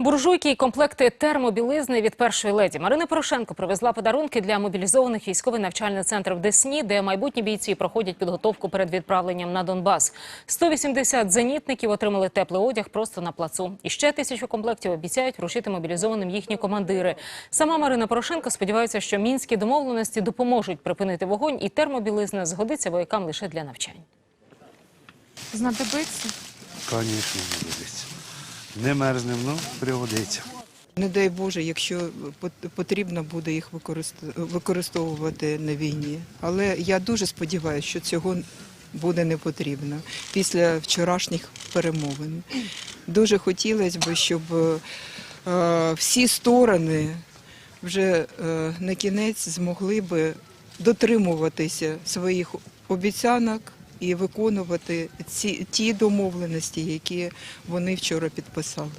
Буржуйки і комплекти термобілизни від першої леді Марина Порошенко привезла подарунки для мобілізованих військовий навчальний центр в Десні, де майбутні бійці проходять підготовку перед відправленням на Донбас. 180 зенітників отримали теплий одяг просто на плацу. І ще тисячу комплектів обіцяють вручити мобілізованим їхні командири. Сама Марина Порошенко сподівається, що мінські домовленості допоможуть припинити вогонь, і термобілизна згодиться воякам лише для навчань. Знадобиться. Звісно, пригодиться. Не мерзнем, ну пригодиться. Не дай Боже, якщо пот- потрібно буде їх використ- використовувати на війні. Але я дуже сподіваюся, що цього буде не потрібно після вчорашніх перемовин. Дуже хотілося б, щоб е, всі сторони вже е, на кінець змогли би дотримуватися своїх обіцянок і виконувати ці ті домовленості, які вони вчора підписали.